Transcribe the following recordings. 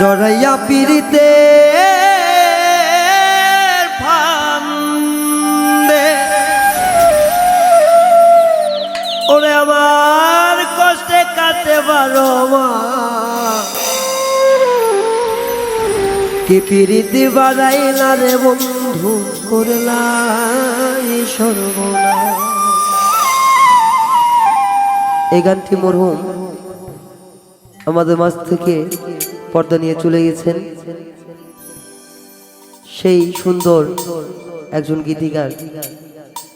জড়াইয়া পিড়িতে ওরে আমার কষ্টে কাটে মা। কি পিড়িতে বাড়াইলা রে বন্ধু, করলাই সর্বনা এই গানটি মরহুম। আমাদের মাঝ থেকে পর্দা নিয়ে চলে গেছেন। সেই সুন্দর একজন গীতিকার,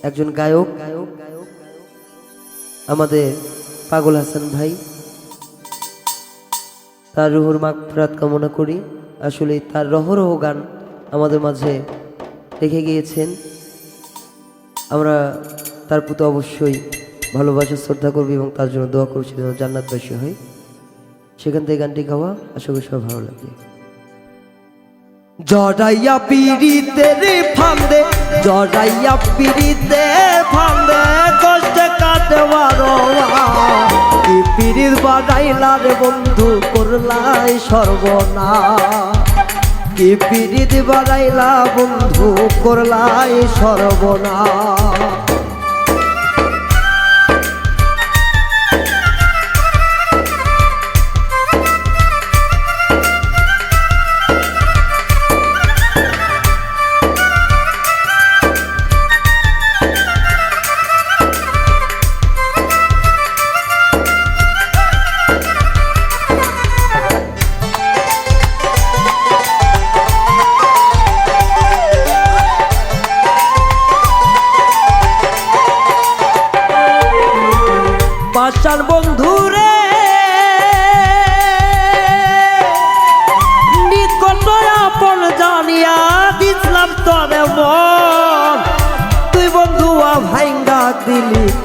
একজন গায়ক, আমাদের পাগল হাসান ভাই। তার রুহুর মাগফিরাত কামনা করি। আসলে তার রহরহ গান আমাদের মাঝে রেখে গিয়েছেন। আমরা তার প্রতি অবশ্যই ভালোবাসা, শ্রদ্ধা করবি এবং তার জন্য দোয়া করছি যেন জান্নাতবাসী হয় সেখান থেকে গানটি গাওয়া আশা করি সব ভালো লাগবে। জড়াইয়া পিড়িতে রে ফান্দে, জড়াইয়া পিড়িতে ফান্দে, কষ্ট কাটে বারো কি পিড়ির বাড়াইলা রে বন্ধু করলাই সর্বনা কি পিড়িত বাড়াইলা বন্ধু করলাই সর্বনা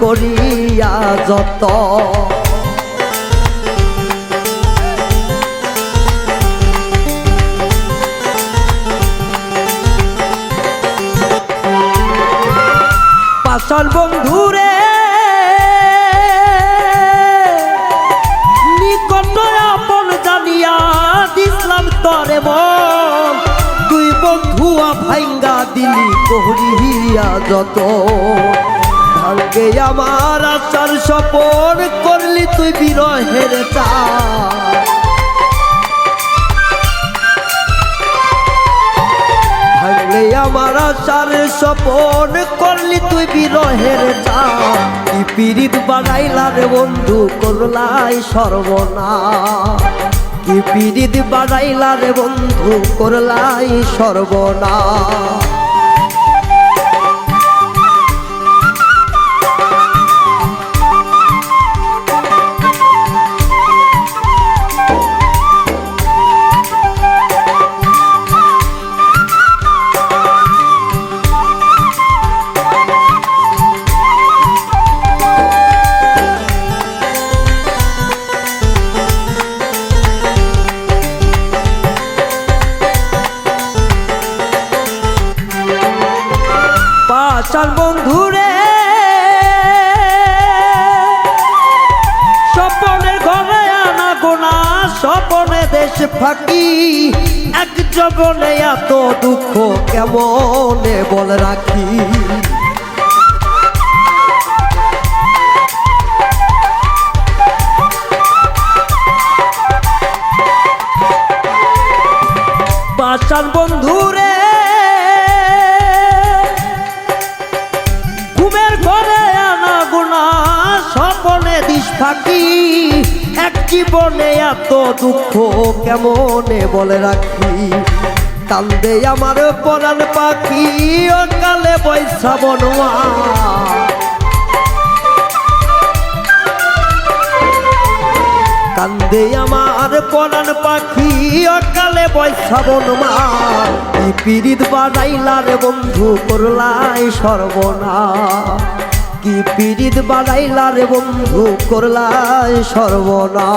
করিয়া যত। পাশার বন্ধুরে নিকট আপন জানিয়া দিসলাম তরে মন। তুই ভাইঙ্গা দিলি কোহরিয়া যত। ভাঙ্গে আমার আশার সপন করলি তুই বিরহের চা আমার আশার সপন করলি তুই বিরহের চা কি পিরিত বাড়াইলা রে বন্ধু করলাই সর্বনা কি পিরিত বাড়াইলা রে বন্ধু করলাই সর্বনা পাচার বন্ধুরে। স্বপনের ঘরে আনা গোনা, স্বপনে দেশ ফাঁকি। এক জবনে এত দুঃখ কেমনে বল রাখি? ঘুমের ঘরে আনা গুণা স্বপনে দিস ফাঁকি। এক জীবনে এত দুঃখ কেমনে বলে রাখি? কান্দে আমার পরাণ পাখি, অকালে বৈশা বনোয়া। কান্দে আমার পরাণ পাখি, অকালে বৈশা বনমা কি পিরিত বাড়াইলা বন্ধু, করলাই সর্বনা কি পিরিত বাড়াইলা বন্ধু, করলাই সর্বনা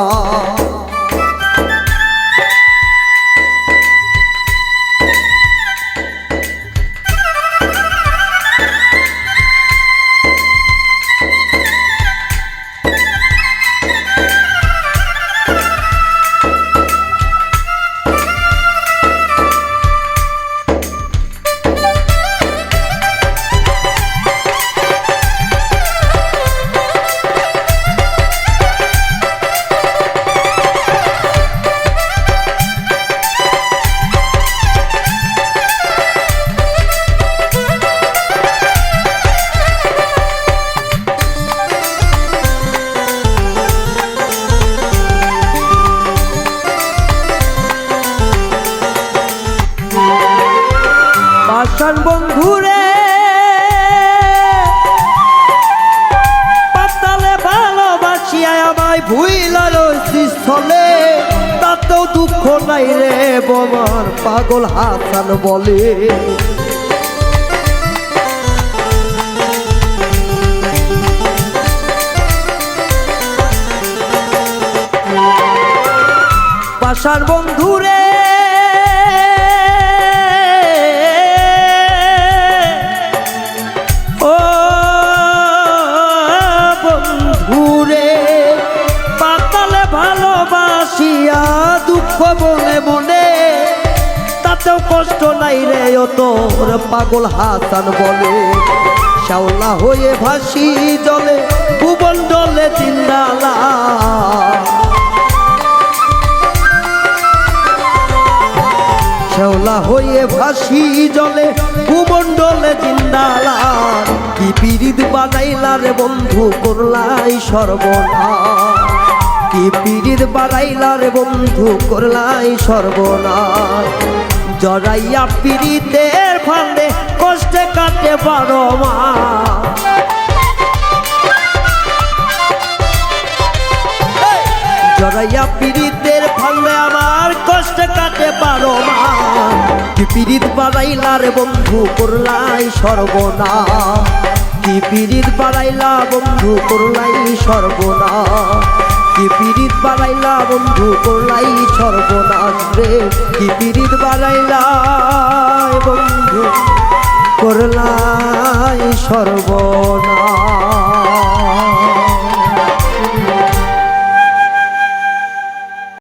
পাষাণ বন্ধুরে, পাতালে ভালোবাসিয়া আমায় ভুইলার স্থলে তাতেও দুঃখ নাই রে বোমার পাগল হাসান বলে। পাষাণ বন্ধুরে তাতেও কষ্ট নাই রে তোর পাগল হাসান বলে। শাওলা হয়ে ভাসি জলে, ভুবন ডলে চিন্দালা শ্যাওলা হয়ে ভাসি জলে ভূমণ্ডলে জিন্দালার কি পিরিত বানাইলা রে বন্ধু, করলাই সর্বনা কি পিরিত বানাইলা রে বন্ধু, করলাই সর্বনা জড়াইয়া পিরিতের ফান্দে কষ্টে কাটে বারো মা। জড়াইয়া পীড়িতের ফান্দে আমার কষ্ট কাটে পারো মা। কি পীড়িত বাড়াইলা রে বন্ধু করলাই সর্বনা কি পীড়িত বাড়াইলা বন্ধু করলাই সর্বনা কি পীড়িত বাড়াইলা বন্ধু করলাই সর্বনাশ। রে কি পিরিত বাড়াইলা বন্ধু? করলাই সর্বনাশ